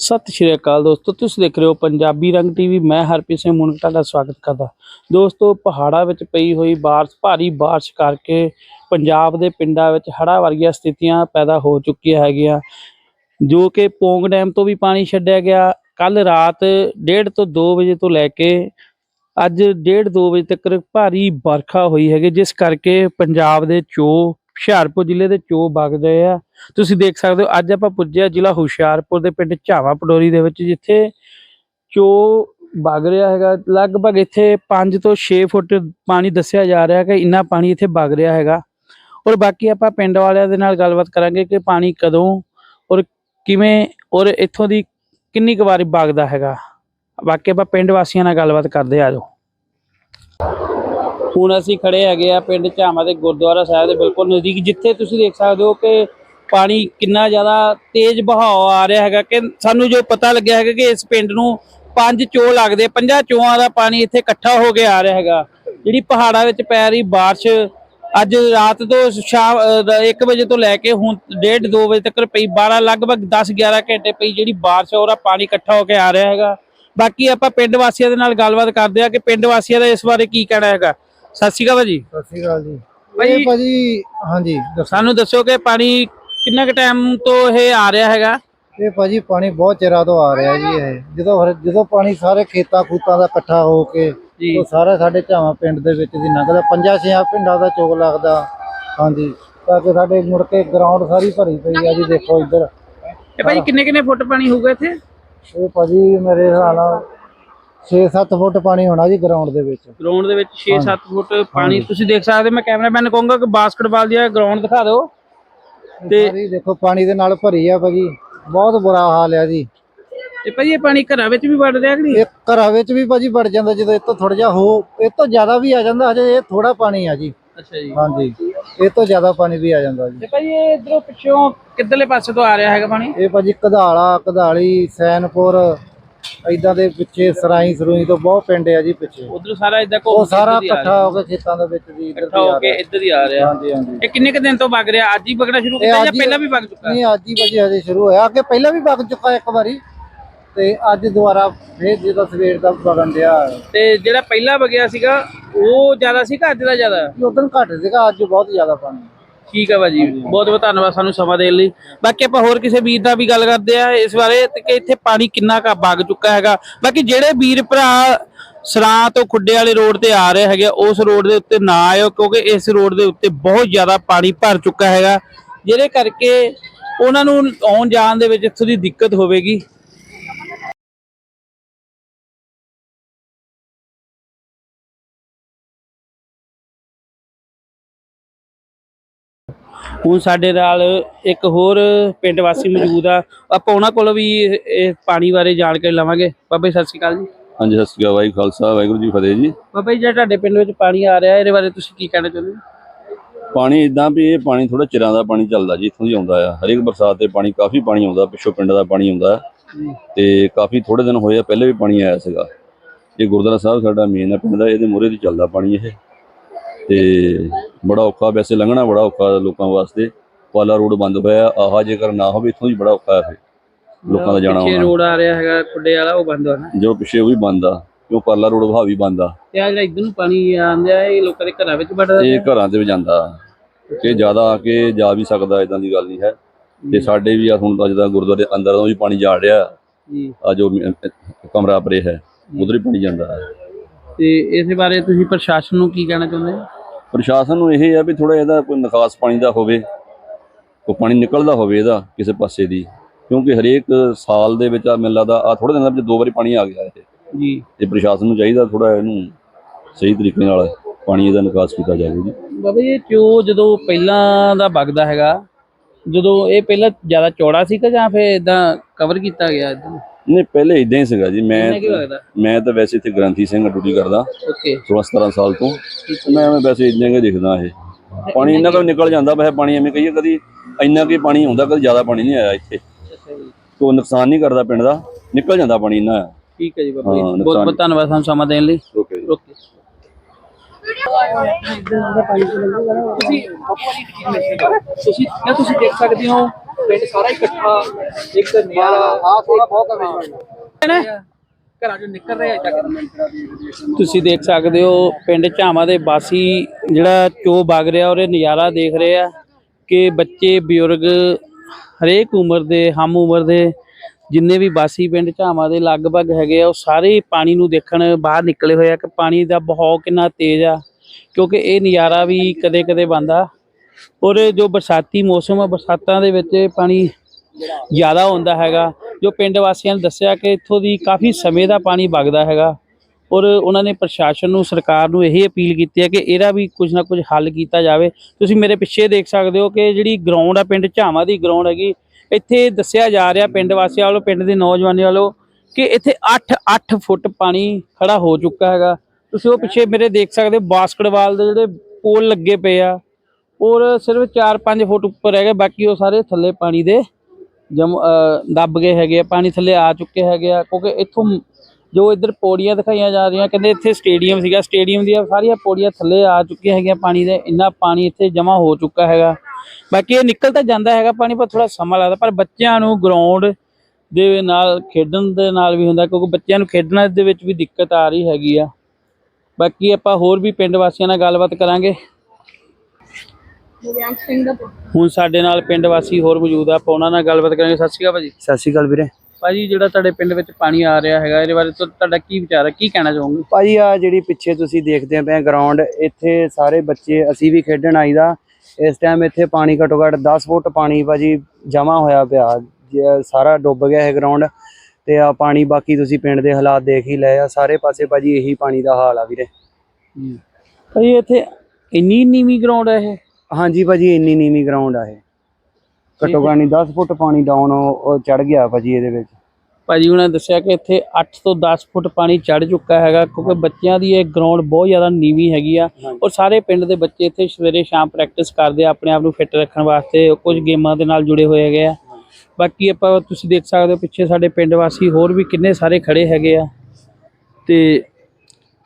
ਸਤਿ ਸ਼੍ਰੀ ਅਕਾਲ ਦੋਸਤੋ, ਤੁਸੀਂ ਦੇਖ ਰਹੇ ਹੋ ਪੰਜਾਬੀ ਰੰਗ ਟੀਵੀ। ਮੈਂ ਹਰਪ੍ਰੀਤ ਸਿੰਘ ਮੁੰਡਾ ਤੁਹਾਡਾ ਸਵਾਗਤ ਕਰਦਾ। ਦੋਸਤੋ, ਪਹਾੜਾਂ ਵਿੱਚ ਪਈ ਹੋਈ ਬਾਰਿਸ਼, ਭਾਰੀ ਬਾਰਿਸ਼ ਕਰਕੇ ਪੰਜਾਬ ਦੇ ਪਿੰਡਾਂ ਵਿੱਚ ਹੜ੍ਹਾਂ ਵਰਗੀਆਂ ਸਥਿਤੀਆਂ ਪੈਦਾ ਹੋ ਚੁੱਕੀਆਂ ਹੈਗੀਆਂ, ਜੋ ਕਿ ਪੋਂਗ ਡੈਮ ਤੋਂ ਵੀ ਪਾਣੀ ਛੱਡਿਆ ਗਿਆ। ਕੱਲ ਰਾਤ 1:30 ਤੋਂ 2 ਵਜੇ ਤੋਂ ਲੈ ਕੇ ਅੱਜ 1:30 2 ਵਜੇ ਤੱਕ ਭਾਰੀ ਵਰਖਾ ਹੋਈ ਹੈਗੀ, ਜਿਸ ਕਰਕੇ ਪੰਜਾਬ ਦੇ ਚੋ ਹੁਸ਼ਿਆਰਪੁਰ ਜ਼ਿਲ੍ਹੇ ਦੇ ਚੋ ਵਗ ਗਏ ਆ। ਤੁਸੀਂ ਦੇਖ ਸਕਦੇ ਹੋ, ਅੱਜ ਆਪਾਂ ਪੁੱਜੇ ਆ ਜ਼ਿਲ੍ਹਾ ਹੁਸ਼ਿਆਰਪੁਰ ਦੇ ਪਿੰਡ ਝਾਵਾ ਪਡੋਰੀ ਦੇ ਵਿੱਚ, ਜਿੱਥੇ ਚੋ ਵਗ ਰਿਹਾ ਹੈਗਾ। ਲਗਭਗ ਇੱਥੇ 5 ਤੋਂ 6 ਫੁੱਟ ਪਾਣੀ ਦੱਸਿਆ ਜਾ ਰਿਹਾ ਕਿ ਇੰਨਾ ਪਾਣੀ ਇੱਥੇ ਵਗ ਰਿਹਾ ਹੈਗਾ। ਔਰ ਬਾਕੀ ਆਪਾਂ ਪਿੰਡ ਵਾਲਿਆਂ ਦੇ ਨਾਲ ਗੱਲਬਾਤ ਕਰਾਂਗੇ ਕਿ ਪਾਣੀ ਕਦੋਂ ਔਰ ਕਿਵੇਂ ਔਰ ਇੱਥੋਂ ਦੀ ਕਿੰਨੀ ਕੁ ਵਾਰੀ ਵਗਦਾ ਹੈਗਾ। ਬਾਕੀ ਆਪਾਂ ਪਿੰਡ ਵਾਸੀਆਂ ਨਾਲ ਗੱਲਬਾਤ ਕਰਦੇ ਆ ਜਾਓ। ਹੁਣ ਅਸੀਂ ਖੜੇ ਹੈਗੇ ਆ ਪਿੰਡ ਝਾਮਾ ਦੇ ਗੁਰਦੁਆਰਾ ਸਾਹਿਬ ਦੇ ਬਿਲਕੁਲ ਨਜ਼ਦੀਕ ਜਿੱਥੇ ਤੁਸੀਂ ਦੇਖ ਸਕਦੇ ਹੋ ਕਿ ਪਾਣੀ ਕਿੰਨਾ ਜ਼ਿਆਦਾ ਤੇਜ਼ ਵਹਾਅ ਆ ਰਿਹਾ ਹੈਗਾ ਕਿ ਸਾਨੂੰ ਜੋ ਪਤਾ ਲੱਗਿਆ ਹੈਗਾ ਕਿ ਇਸ ਪਿੰਡ ਨੂੰ ਪੰਜ ਚੋਅ ਲੱਗਦੇ ਪੰਜਾਂ ਚੋਆਂ ਦਾ ਪਾਣੀ ਇੱਥੇ ਇਕੱਠਾ ਹੋ ਕੇ ਆ ਰਿਹਾ ਹੈਗਾ ਜਿਹੜੀ ਪਹਾੜਾਂ ਵਿੱਚ ਪੈ ਰਹੀ بارش ਅੱਜ ਰਾਤ ਤੋਂ ਸ਼ਾਮ 1 ਵਜੇ ਤੋਂ ਲੈ ਕੇ ਹੁਣ 1:30 2 ਵਜੇ ਤੱਕ ਪਈ 12 ਲਗਭਗ 10 11 ਘੰਟੇ ਪਈ ਜਿਹੜੀ بارش ਉਹਦਾ ਪਾਣੀ ਇਕੱਠਾ ਹੋ ਕੇ ਆ ਰਿਹਾ ਹੈਗਾ ਬਾਕੀ ਆਪਾਂ ਪਿੰਡ ਵਾਸੀਆਂ ਦੇ ਨਾਲ ਗੱਲਬਾਤ ਕਰਦੇ ਆ ਕਿ ਪਿੰਡ ਵਾਸੀਆਂ ਦਾ ਇਸ ਬਾਰੇ ਕੀ ਕਹਿਣਾ ਹੈਗਾ ਸਤਿ ਸ਼੍ਰੀ ਅਕਾਲ ਭਾਜੀ। ਸਤਿ ਸ਼੍ਰੀ ਅਕਾਲ ਜੀ। ਭਾਈ- ਭਾਜੀ ਹਾਂਜੀ ਦੱਸੋ। ਸਾਨੂੰ ਦੱਸੋ ਕਿ ਪਾਣੀ ਕਿੰਨਾ ਕੁ ਟਾਈਮ ਤੋਂ ਇਹ ਆ ਰਿਹਾ ਹੈਗਾ? ਇਹ ਭਾਜੀ ਪਾਣੀ ਬਹੁਤ ਚਿਰਾਂ ਤੋਂ ਆ ਰਿਹਾ ਜੀ ਇਹ। ਜਦੋਂ ਜਦੋਂ ਪਾਣੀ ਸਾਰੇ ਖੇਤਾਂ ਖੂਤਾਂ ਦਾ ਇਕੱਠਾ ਹੋ ਕੇ ਜੀ। ਉਹ ਸਾਰਾ ਸਾਡੇ ਝਾਵਾਂ ਪਿੰਡ ਦੇ ਵਿੱਚ ਦੀ ਲੰਘਦਾ ਪੰਜਾਂ ਛਿਆਂ ਪਿੰਡਾਂ ਦਾ ਚੋਕ ਲੱਗਦਾ। ਹਾਂਜੀ। ਤਾਂ ਕਿ ਸਾਡੇ ਮੁੜ ਕੇ ਗਰਾਊਂਡ ਸਾਰੀ ਭਰੀ ਪਈ ਆ ਜੀ ਦੇਖੋ ਇੱਧਰ। ਇਹ ਭਾਜੀ ਕਿੰਨੇ ਕਿੰਨੇ ਫੁੱਟ ਪਾਣੀ ਹੋਊਗਾ ਇੱਥੇ? ਇਹ ਭਾਜੀ ਮੇਰੇ ਹਿਸਾਬ ਨਾਲ 6-7 ਫੁੱਟ ਪਾਣੀ ਹੋਣਾ ਜੀ ਗਰਾਊਂਡ ਦੇ ਵਿੱਚ। ਗਰਾਊਂਡ ਦੇ ਵਿੱਚ 6-7 ਫੁੱਟ ਪਾਣੀ। ਤੁਸੀਂ ਦੇਖ ਸਕਦੇ ਮੈਂ ਕੈਮਰਾਮੈਨ ਨੂੰ ਕਹੂੰਗਾ ਕਿ ਬਾਸਕਟਬਾਲ ਦੀ ਗਰਾਊਂਡ ਦਿਖਾ ਦਿਓ। ਤੇ ਸਾਰੀ ਦੇਖੋ ਪਾਣੀ ਦੇ ਨਾਲ ਭਰੀ ਆ ਭਾਜੀ। ਬਹੁਤ ਬੁਰਾ ਹਾਲ ਆ ਜੀ। ਤੇ ਭਾਜੀ ਇਹ ਪਾਣੀ ਘਰਾਂ ਵਿੱਚ ਵੀ ਵੜ ਰਿਹਾ ਕਿ ਨਹੀਂ? ਇਹ ਘਰਾਂ ਵਿੱਚ ਵੀ ਭਾਜੀ ਵੜ ਜਾਂਦਾ ਜਦੋਂ ਇਹ ਤੋਂ ਥੋੜਾ ਜਿਹਾ ਹੋ ਇਹ ਤੋਂ ਜ਼ਿਆਦਾ ਵੀ ਆ ਜਾਂਦਾ ਹਜੇ ਇਹ ਥੋੜਾ ਪਾਣੀ ਆ ਜੀ। ਅੱਛਾ ਜੀ। ਹਾਂਜੀ। ਇਹ ਤੋਂ ਜ਼ਿਆਦਾ ਪਾਣੀ ਵੀ ਆ ਜਾਂਦਾ ਜੀ। ਤੇ ਭਾਜੀ ਇਹ ਇਧਰੋਂ ਪਿੱਛੋਂ ਕਿੱਧਰਲੇ ਪਾਸੇ ਤੋਂ ਆ ਰਿਹਾ ਹੈਗਾ ਪਾਣੀ? ਇਹ ਭਾਜੀ ਕਧਾਲਾ ਕਧਾਲੀ ਸੈਨਪੁਰ ਐਦਾਂ ਦੇ ਪਿੱਛੇ ਸਰਾਈ ਸਰੂਈ ਤੋਂ ਬਹੁਤ ਪਿੰਡ ਆ ਜੀ ਪਿੱਛੇ। ਉਧਰ ਸਾਰਾ ਇਦਾਂ ਉਹ ਸਾਰਾ ਇਕੱਠਾ ਹੋ ਕੇ ਖੇਤਾਂ ਦੇ ਵਿੱਚ ਜੀ ਇੱਧਰ ਇਕੱਠਾ ਹੋ ਕੇ ਰਿਹਾ। ਇੱਧਰ ਹੀ ਆ ਰਿਹਾ। ਹਾਂਜੀ ਹਾਂਜੀ। ਇਹ ਕਿੰਨੇ ਕੁ ਦਿਨ ਤੋਂ ਵਗ ਰਿਹਾ? ਅੱਜ ਹੀ ਵਗਣਾ ਸ਼ੁਰੂ ਕੀਤਾ ਜਾਂ ਪਹਿਲਾਂ ਵੀ ਵਗ ਚੁੱਕਾ? ਨਹੀਂ ਅੱਜ ਹੀ ਭਾਜੀ ਹਜੇ ਸ਼ੁਰੂ ਹੋਇਆ। ਅੱਗੇ ਪਹਿਲਾਂ ਵੀ ਵਗ ਚੁੱਕਾ ਇੱਕ ਵਾਰੀ। ਤੇ ਅੱਜ ਦੁਬਾਰਾ ਫੇਰ ਜਦੋਂ ਸਵੇਰ ਦਾ ਵਗਣ ਡਿਆ। ਤੇ ਜਿਹੜਾ ਪਹਿਲਾਂ ਵਗਿਆ ਸੀਗਾ ਉਹ ਜ਼ਿਆਦਾ ਸੀਗਾ ਅੱਜ ਦਾ ਜ਼ਿਆਦਾ? ਉਦੋਂ ਘੱਟ ਸੀਗਾ। ਅੱਜ ਬਹੁਤ ਜ਼ਿਆਦਾ ਪਾਣੀ। ਠੀਕ ਹੈ ਭਾਜੀ। ਬਹੁਤ ਬਹੁਤ ਧੰਨਵਾਦ ਸਾਨੂੰ ਸਮਾਂ ਦੇਣ ਲਈ। ਬਾਕੀ ਆਪਾਂ ਹੋਰ ਕਿਸੇ ਵੀਰ ਦਾ ਵੀ ਗੱਲ ਕਰਦੇ ਆ ਇਸ ਬਾਰੇ ਤੇ ਕਿ ਇੱਥੇ ਪਾਣੀ ਕਿੰਨਾ ਕਾ ਵਗ ਚੁੱਕਾ ਹੈਗਾ। ਬਾਕੀ ਜਿਹੜੇ ਵੀਰ ਭਰਾ ਸਰਾਂ ਤੋਂ ਖੁੱਡੇ ਵਾਲੇ ਰੋਡ ਤੇ ਆ ਰਹੇ ਹੈਗੇ ਆ, ਉਸ ਰੋਡ ਦੇ ਉੱਤੇ ਨਾ ਆਇਓ ਕਿਉਂਕਿ ਇਸ ਰੋਡ ਦੇ ਉੱਤੇ ਬਹੁਤ ਜ਼ਿਆਦਾ ਪਾਣੀ ਭਰ ਚੁੱਕਾ ਹੈਗਾ। ਜਿਹਦੇ ਕਰਕੇ ਉਹਨਾਂ ਨੂੰ ਆਉਣ ਜਾਣ ਦੇ ਵਿੱਚ ਇੱਥੋਂ ਦੀ ਦਿੱਕਤ ਹੋਵੇਗੀ। ਹੁਣ ਸਾਡੇ ਨਾਲ ਇੱਕ ਹੋਰ ਪਿੰਡ ਵਾਸੀ ਮੌਜੂਦ ਆ। ਆਪਾਂ ਉਹਨਾਂ ਕੋਲੋਂ ਵੀ ਇਹ ਪਾਣੀ ਬਾਰੇ ਜਾਣਕਾਰੀ ਲਵਾਂਗੇ। ਬਾਬਾ ਸਤਿ ਸ਼੍ਰੀ ਅਕਾਲ ਜੀ। ਹਾਂਜੀ ਸਤਿ ਸ਼੍ਰੀ ਅਕਾਲ ਵਾਹਿਗੁਰੂ ਖਾਲਸਾ ਵਾਹਿਗੁਰੂ ਜੀ ਫਤਿਹ ਜੀ। ਬਾਬਾ ਜੀ ਜਿਹੜਾ ਤੁਹਾਡੇ ਪਿੰਡ ਵਿੱਚ ਪਾਣੀ ਆ ਰਿਹਾ ਇਹਦੇ ਬਾਰੇ ਤੁਸੀਂ ਕੀ ਕਹਿਣਾ ਚਾਹੁੰਦੇ ਹੋ? ਪਾਣੀ ਇਦਾਂ ਵੀ ਇਹ ਪਾਣੀ ਥੋੜਾ ਚਿਰਾਂ ਦਾ ਪਾਣੀ ਚੱਲਦਾ ਜੀ ਇੱਥੋਂ ਦੀ ਆਉਂਦਾ ਆ। ਹਰੇਕ ਬਰਸਾਤ ਤੇ ਪਾਣੀ ਕਾਫੀ ਪਾਣੀ ਆਉਂਦਾ ਪਿੱਛੋਂ ਪਿੰਡ ਦਾ ਪਾਣੀ ਆਉਂਦਾ। ਤੇ ਕਾਫੀ ਥੋੜੇ ਦਿਨ ਹੋਏ ਆ ਪਹਿਲੇ ਵੀ ਪਾਣੀ ਆਇਆ ਸੀਗਾ। ਇਹ ਗੁਰਦੁਆਰਾ ਸਾਹਿਬ ਸਾਡਾ ਮੇਨ ਆ ਪਿੰਡ ਦਾ ਇਹਦੇ ਮੂਹਰੇ ਦੀ ਚੱਲਦਾ ਪਾਣੀ ਇਹ। ਤੇ ਬੜਾ ਔਖਾ ਵੈਸੇ ਲੰਘਣਾ ਬੜਾ ਔਖਾ ਲੋਕਾਂ ਵਾਸਤੇ। ਪਾਲਾ ਰੋਡ ਬੰਦ ਹੋਇਆ ਆਹਾ ਜੇਕਰ ਨਾ ਹੋਵੇ ਇੱਥੋਂ ਦੀ ਬੜਾ ਔਖਾ ਹੈ ਲੋਕਾਂ ਦਾ ਜਾਣਾ ਪਿੱਛੇ ਰੋਡ ਆ ਰਿਹਾ ਹੈਗਾ ਖੁੱਡੇ ਵਾਲਾ ਉਹ ਬੰਦ ਹੋਣਾ। ਜੋ ਪਿੱਛੇ ਉਹ ਵੀ ਬੰਦ ਆ ਕਿਉਂ ਪਾਲਾ ਰੋਡ ਵਹਾ ਵੀ ਬੰਦ ਆ। ਤੇ ਆ ਜਿਹੜਾ ਇਧਰ ਨੂੰ ਪਾਣੀ ਆਉਂਦਾ ਇਹ ਲੋਕਾਂ ਦੇ ਘਰਾਂ ਵਿੱਚ ਵੜਦਾ ਇਹ ਘਰਾਂ ਤੇ ਵੀ ਜਾਂਦਾ। ਕਿ ਜ਼ਿਆਦਾ ਆ ਕੇ ਜਾ ਵੀ ਸਕਦਾ ਇਦਾਂ ਦੀ ਗੱਲ ਨਹੀਂ ਹੈ। ਤੇ ਸਾਡੇ ਵੀ ਆ ਹੁਣ ਤਾਂ ਜਿੱਦਾਂ ਗੁਰਦੁਆਰੇ ਅੰਦਰ ਤੋਂ ਵੀ ਪਾਣੀ ਜਾ ਰਿਹਾ। ਜੀ। ਆ ਜੋ ਕਮਰਾ ਪਰੇ ਹੈ ਉਧਰ ਹੀ ਪਾਣੀ ਜਾਂਦਾ ਹੈ। ਤੇ ਇਸੇ ਬਾਰੇ ਤੁਸੀਂ ਪ੍ਰਸ਼ਾਸਨ ਨੂੰ ਕੀ ਕਹਿਣਾ ਚਾਹੁੰਦੇ ਹੋ? ਪ੍ਰਸ਼ਾਸਨ ਨੂੰ ਇਹ ਹੈ ਵੀ ਥੋੜਾ ਇਹਦਾ ਕੋਈ ਨਿਕਾਸ ਪਾਣੀ ਦਾ ਹੋਵੇ ਕੋਈ ਪਾਣੀ ਨਿਕਲਦਾ ਹੋਵੇ ਇਹਦਾ ਕਿਸੇ ਪਾਸੇ ਦੀ ਕਿਉਂਕਿ ਹਰੇਕ ਸਾਲ ਦੇ ਵਿੱਚ ਆ ਮੈਨੂੰ ਲੱਗਦਾ ਆ ਥੋੜੇ ਦਿਨਾਂ ਵਿੱਚ ਦੋ ਵਾਰੀ ਪਾਣੀ ਆ ਗਿਆ ਇਹ। ਜੀ। ਤੇ ਪ੍ਰਸ਼ਾਸਨ ਨੂੰ ਚਾਹੀਦਾ ਥੋੜਾ ਇਹਨੂੰ ਸਹੀ ਤਰੀਕੇ ਨਾਲ ਪਾਣੀ ਇਹਦਾ ਨਿਕਾਸ ਕੀਤਾ ਜਾਵੇ ਜੀ। ਬਾਬਾ ਜੀ ਚੋ ਜਦੋਂ ਪਹਿਲਾਂ ਦਾ ਵਗਦਾ ਹੈਗਾ ਜਦੋਂ ਇਹ ਪਹਿਲਾਂ ਜ਼ਿਆਦਾ ਚੌੜਾ ਸੀਗਾ ਜਾਂ ਫਿਰ ਇਦਾਂ ਕਵਰ ਕੀਤਾ ਗਿਆ ਇਦਾਂ ਨਹੀਂ ਪਹਿਲੇ ਇਦਾਂ ਹੀ ਸੀਗਾ ਜੀ। ਮੈਂ ਮੈਂ ਤਾਂ ਵੈਸੇ ਇੱਥੇ ਗ੍ਰੰਥੀ ਸਿੰਘ ਡਿਊਟੀ ਕਰਦਾ। ਓਕੇ 16 17 ਸਾਲ ਤੋਂ। ਮੈਂ ਐਵੇਂ ਵੈਸੇ ਇੰਨੇ ਕੇ ਦਿਖਦਾ ਇਹ। ਪਾਣੀ ਇੰਨਾ ਕੁ ਨਿਕਲ ਜਾਂਦਾ ਵੈਸੇ ਪਾਣੀ ਐਵੇਂ ਕਹੀਏ ਕਦੀ ਇੰਨਾ ਕੀ ਪਾਣੀ ਹੁੰਦਾ ਕਦੀ ਜ਼ਿਆਦਾ ਪਾਣੀ ਨਹੀਂ ਆਇਆ ਇੱਥੇ। ਕੋਈ ਨੁਕਸਾਨ ਨਹੀਂ ਕਰਦਾ ਪਿੰਡ ਦਾ। ਨਿਕਲ ਜਾਂਦਾ ਪਾਣੀ ਇੰਨਾ। ਠੀਕ ਹੈ ਜੀ ਬਾਬਾ ਜੀ। ਹਾਂ, ਬਹੁਤ ਬਹੁਤ ਧੰਨਵਾਦ ਸਾਨੂੰ ਸਮਾਂ ਦੇਣ ਲਈ। Okay okay. ਤੁਸੀਂ ਤੁਸੀਂ ਦੇਖ ਸਕਦੇ ਹੋ। ਪਿੰਡ ਸਾਰਾ ਇਕੱਠਾ ਇੱਕ ਨਿਆਰਾ। ਆ ਥੋੜਾ ਬਹੁਤ ਘਰਾਂ ਚੋਂ ਨਿਕਲ ਰਿਹਾ ਤੱਕ ਤੁਸੀਂ ਦੇਖ ਸਕਦੇ ਹੋ ਪਿੰਡ ਝਾਵਾਂ ਦੇ ਬਾਸੀ ਜਿਹੜਾ ਚੋ ਵਗ ਰਿਹਾ ਉਹਦੇ ਨਜ਼ਾਰਾ ਦੇਖ ਰਹੇ ਆ ਕਿ ਬੱਚੇ ਬਜ਼ੁਰਗ ਹਰੇਕ ਉਮਰ ਦੇ ਹਮ ਉਮਰ ਦੇ ਜਿੰਨੇ ਵੀ ਬਾਸੀ ਪਿੰਡ ਝਾਵਾਂ ਦੇ ਲਗਭਗ ਹੈਗੇ ਆ ਉਹ ਸਾਰੇ ਪਾਣੀ ਨੂੰ ਦੇਖਣ ਬਾਹਰ ਨਿਕਲੇ ਹੋਏ ਆ ਕਿ ਪਾਣੀ ਦਾ ਬਹਾਅ ਕਿੰਨਾ ਤੇਜ਼ ਆ ਕਿਉਂਕਿ ਇਹ ਨਜ਼ਾਰਾ ਵੀ ਕਦੇ ਕਦੇ ਬੰਦਾ ਔਰ ਜੋ ਬਰਸਾਤੀ ਮੌਸਮ ਆ, ਬਰਸਾਤਾਂ ਦੇ ਵਿੱਚ ਪਾਣੀ ਜ਼ਿਆਦਾ ਹੁੰਦਾ ਹੈਗਾ। ਜੋ ਪਿੰਡ ਵਾਸੀਆਂ ਨੇ ਦੱਸਿਆ ਕਿ ਇੱਥੋਂ ਦੀ ਕਾਫੀ ਸਮੇਂ ਦਾ ਪਾਣੀ ਵਗਦਾ ਹੈਗਾ। ਔਰ ਉਹਨਾਂ ਨੇ ਪ੍ਰਸ਼ਾਸਨ ਨੂੰ, ਸਰਕਾਰ ਨੂੰ ਇਹ ਅਪੀਲ ਕੀਤੀ ਹੈ ਕਿ ਇਹਦਾ ਵੀ ਕੁਝ ਨਾ ਕੁਝ ਹੱਲ ਕੀਤਾ ਜਾਵੇ। ਤੁਸੀਂ ਮੇਰੇ ਪਿੱਛੇ ਦੇਖ ਸਕਦੇ ਹੋ ਕਿ ਜਿਹੜੀ ਗਰਾਊਂਡ ਆ, ਪਿੰਡ ਝਾਵਾਂ ਦੀ ਗਰਾਊਂਡ ਹੈਗੀ, ਇੱਥੇ ਦੱਸਿਆ ਜਾ ਰਿਹਾ ਪਿੰਡ ਵਾਸੀਆਂ ਵੱਲੋਂ, ਪਿੰਡ ਦੇ ਨੌਜਵਾਨਾਂ ਵੱਲੋਂ ਕਿ ਇੱਥੇ 8 8 ਫੁੱਟ ਪਾਣੀ ਖੜਾ ਹੋ ਚੁੱਕਾ ਹੈਗਾ। ਤੁਸੀਂ ਉਹ ਪਿੱਛੇ ਮੇਰੇ ਦੇਖ ਸਕਦੇ ਹੋ, ਬਾਸਕਟਬਾਲ ਦੇ ਜਿਹੜੇ ਪੋਲ ਲੱਗੇ ਪਏ ਆ। ਔਰ ਸਿਰਫ 4-5 ਫੁੱਟ ਉੱਪਰ ਹੈਗੇ, ਬਾਕੀ ਉਹ ਸਾਰੇ ਥੱਲੇ ਪਾਣੀ ਦੇ ਜਮ ਦੱਬ ਗਏ ਹੈਗੇ ਆ, ਪਾਣੀ ਥੱਲੇ ਆ ਚੁੱਕੇ ਹੈਗੇ ਆ, ਕਿਉਂਕਿ ਇੱਥੋਂ ਜੋ ਇੱਧਰ ਪੌੜੀਆਂ ਦਿਖਾਈਆਂ ਜਾ ਰਹੀਆਂ, ਕਹਿੰਦੇ ਇੱਥੇ ਸਟੇਡੀਅਮ ਸੀਗਾ, ਸਟੇਡੀਅਮ ਦੀਆਂ ਸਾਰੀਆਂ ਪੌੜੀਆਂ ਥੱਲੇ ਆ ਚੁੱਕੀਆਂ ਹੈਗੀਆਂ ਪਾਣੀ ਦੇ, ਇੰਨਾ ਪਾਣੀ ਇੱਥੇ ਜਮ੍ਹਾਂ ਹੋ ਚੁੱਕਾ ਹੈਗਾ। ਬਾਕੀ ਇਹ ਨਿਕਲ ਤਾਂ ਜਾਂਦਾ ਹੈਗਾ, ਪਾਣੀ ਪਰ ਥੋੜਾ ਸਮਾਂ ਲੱਗਦਾ, ਪਰ ਬੱਚਿਆਂ ਨੂੰ ਗਰਾਊਂਡ ਦੇ ਨਾਲ, ਖੇਡਣ ਦੇ ਨਾਲ ਵੀ ਹੁੰਦਾ, ਕਿਉਂਕਿ ਬੱਚਿਆਂ ਨੂੰ ਖੇਡਣ ਦੇ ਵਿੱਚ ਵੀ ਦਿੱਕਤ ਆ ਰਹੀ ਹੈਗੀ ਆ। ਬਾਕੀ ਆਪਾਂ ਹੋਰ ਵੀ ਪਿੰਡ ਵਾਸੀਆਂ ਨਾਲ ਗੱਲਬਾਤ ਕਰਾਂਗੇ। ਹੁਣ ਸਾਡੇ ਨਾਲ ਪਿੰਡ ਵਾਸੀ ਹੋਰ ਮੌਜੂਦ ਆ ਆਪਾਂ ਉਹਨਾਂ ਨਾਲ ਗੱਲਬਾਤ ਕਰਾਂਗੇ। ਸਤਿ ਸ਼੍ਰੀ ਅਕਾਲ ਭਾਜੀ। ਸਤਿ ਸ਼੍ਰੀ ਅਕਾਲ ਵੀਰੇ। ਭਾਜੀ ਜਿਹੜਾ ਤੁਹਾਡੇ ਪਿੰਡ ਵਿੱਚ ਪਾਣੀ ਆ ਰਿਹਾ ਹੈਗਾ ਇਹਦੇ ਬਾਰੇ ਤੁਹਾਡਾ ਕੀ ਵਿਚਾਰ ਹੈ ਕੀ ਕਹਿਣਾ ਚਾਹੋਗੇ? ਭਾਜੀ ਆ ਜਿਹੜੀ ਪਿੱਛੇ ਤੁਸੀਂ ਦੇਖਦੇ ਪਏ ਗਰਾਊਂਡ ਇੱਥੇ ਸਾਰੇ ਬੱਚੇ ਅਸੀਂ ਵੀ ਖੇਡਣ ਆਈਦਾ ਇਸ ਟਾਈਮ ਇੱਥੇ ਪਾਣੀ ਘੱਟੋ ਘੱਟ 10 ਫੁੱਟ ਪਾਣੀ ਭਾਜੀ ਜਮਾ ਹੋਇਆ ਪਿਆ। ਜੇ ਸਾਰਾ ਡੁੱਬ ਗਿਆ ਇਹ ਗਰਾਊਂਡ ਤੇ ਆ ਪਾਣੀ ਬਾਕੀ ਤੁਸੀਂ ਪਿੰਡ ਦੇ ਹਾਲਾਤ ਦੇਖ ਹੀ ਲਏ ਆ। ਸਾਰੇ ਪਾਸੇ ਭਾਜੀ ਇਹੀ ਪਾਣੀ ਦਾ ਹਾਲ ਆ ਵੀਰੇ। ਭਾਜੀ ਇੱਥੇ ਇੰਨੀ ਨੀਵੀਂ ਗਰਾਊਂਡ ਹੈ ਇਹ? ਹਾਂਜੀ ਭਾਜੀ ਇੰਨੀ ਨੀਵੀਂ ਗਰਾਊਂਡ ਆ ਇਹ। ਘੱਟੋ ਘੱਟ ਨਹੀਂ 10 ਫੁੱਟ ਪਾਣੀ ਡਾਊਨ ਉਹ ਚੜ ਗਿਆ ਭਾਜੀ ਇਹਦੇ ਵਿੱਚ। ਭਾਜੀ ਉਹਨਾਂ ਨੇ ਦੱਸਿਆ ਕਿ ਇੱਥੇ 8 ਤੋਂ 10 ਫੁੱਟ ਪਾਣੀ ਚੜ ਚੁੱਕਾ ਹੈਗਾ ਕਿਉਂਕਿ ਬੱਚਿਆਂ ਦੀ ਇਹ ਗਰਾਊਂਡ ਬਹੁਤ ਜ਼ਿਆਦਾ ਨੀਵੀਂ ਹੈਗੀ ਆ। ਔਰ ਸਾਰੇ ਪਿੰਡ ਦੇ ਬੱਚੇ ਇੱਥੇ ਸਵੇਰੇ ਸ਼ਾਮ ਪ੍ਰੈਕਟਿਸ ਕਰਦੇ ਆ ਆਪਣੇ ਆਪ ਨੂੰ ਫਿੱਟ ਰੱਖਣ ਵਾਸਤੇ ਕੁਝ ਗੇਮਾਂ ਦੇ ਨਾਲ ਜੁੜੇ ਹੋਏ ਹੈਗੇ ਆ। ਬਾਕੀ ਆਪਾਂ ਤੁਸੀਂ ਦੇਖ ਸਕਦੇ ਹੋ ਪਿੱਛੇ ਸਾਡੇ ਪਿੰਡ ਵਾਸੀ ਹੋਰ ਵੀ ਕਿੰਨੇ ਸਾਰੇ ਖੜੇ ਹੈਗੇ ਆ। ਤੇ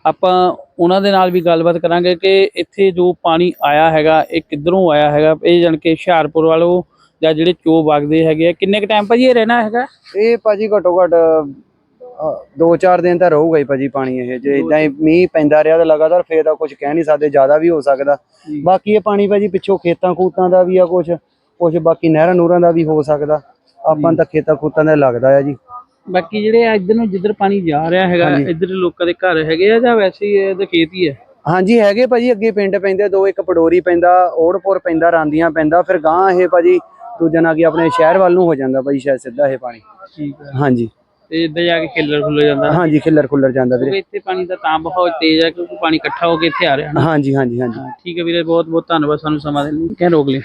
ਆਪਾਂ ਉਹਨਾਂ ਦੇ ਨਾਲ ਵੀ ਗੱਲਬਾਤ ਕਰਾਂਗੇ ਕਿ ਇੱਥੇ ਜੋ ਪਾਣੀ ਆਇਆ ਹੈਗਾ ਇਹ ਕਿੱਧਰੋਂ ਆਇਆ ਹੈਗਾ? ਇਹ ਜਾਣ ਕੇ ਹੁਸ਼ਿਆਰਪੁਰ ਵੱਲੋਂ ਜਾਂ ਜਿਹੜੇ ਚੋ ਵਗਦੇ ਹੈਗੇ ਆ ਕਿੰਨੇ ਕ ਟਾਈਮ ਭਾਜੀ ਇਹ ਰਹਿਣਾ ਹੈਗਾ? ਇਹ ਭਾਜੀ ਘੱਟੋ ਘੱਟ 2-4 ਦਿਨ ਤਾਂ ਰਹੂਗਾ ਹੀ ਭਾਜੀ ਪਾਣੀ ਇਹ। ਜੇ ਇਦਾਂ ਹੀ ਮੀਂਹ ਪੈਂਦਾ ਰਿਹਾ ਤਾਂ ਲਗਾਤਾਰ ਫੇਰ ਤਾਂ ਕੁਝ ਕਹਿ ਨਹੀਂ ਸਕਦੇ ਜ਼ਿਆਦਾ ਵੀ ਹੋ ਸਕਦਾ। ਬਾਕੀ ਇਹ ਪਾਣੀ ਭਾਜੀ ਪਿੱਛੋਂ ਖੇਤਾਂ ਖੂਤਾਂ ਦਾ ਵੀ ਆ ਕੁਝ ਕੁਝ ਬਾਕੀ ਨਹਿਰਾਂ ਨੂਰਾਂ ਦਾ ਵੀ ਹੋ ਸਕਦਾ। ਆਪਾਂ ਤਾਂ ਖੇਤਾਂ ਖੂਤਾਂ ਦਾ ਲੱਗਦਾ ਆ ਜੀ। ਬਾਕੀ ਜਿਹੜੇ ਆ ਇੱਧਰ ਨੂੰ ਜਿੱਧਰ ਪਾਣੀ ਜਾ ਰਿਹਾ ਹੈਗਾ ਇੱਧਰ ਲੋਕਾਂ ਦੇ ਘਰ ਹੈਗੇ ਆ ਜਾਂ ਵੈਸੇ ਹੀ ਇਹਦੇ ਖੇਤ ਹੀ ਹੈ ਹਾਂਜੀ ਹੈਗੇ ਭਾਜੀ ਅੱਗੇ ਪਿੰਡ ਪੈਂਦੇ ਦੋ ਇੱਕ ਪਡੋਰੀ ਪੈਂਦਾ ਓੜਪੁਰ ਪੈਂਦਾ ਰਾਂਦੀਆਂ ਪੈਂਦਾ ਫਿਰ ਗਾਂ ਇਹ ਭਾਜੀ ਦੂਜਾ ਨਾ ਕਿ ਆਪਣੇ ਸ਼ਹਿਰ ਵੱਲ ਨੂੰ ਹੋ ਜਾਂਦਾ ਭਾਜੀ ਸ਼ਾਇਦ ਸਿੱਧਾ ਇਹ ਪਾਣੀ। ਠੀਕ ਹੈ ਹਾਂਜੀ। ਤੇ ਇੱਧਰ ਜਾ ਕੇ ਖੇਲਰ ਖੁੱਲ ਜਾਂਦਾ ਹਾਂਜੀ ਖਿੱਲਰ ਖੁੱਲਰ ਜਾਂਦਾ ਵੀਰੇ। ਇੱਥੇ ਪਾਣੀ ਦਾ ਤਾਂ ਬਹੁਤ ਤੇਜ਼ ਹੈ ਕਿਉਂਕਿ ਪਾਣੀ ਇਕੱਠਾ ਹੋ ਕੇ ਇੱਥੇ ਆ ਰਿਹਾ ਨਾ। ਹਾਂਜੀ ਹਾਂਜੀ ਹਾਂਜੀ। ਠੀਕ ਹੈ ਵੀਰੇ ਬਹੁਤ ਬਹੁਤ ਧੰਨਵਾਦ ਸਾਨੂੰ ਸਮਾਂ ਦੇਣ ਲਈ। ਕਹਿ ਰੋਕ ਲਈ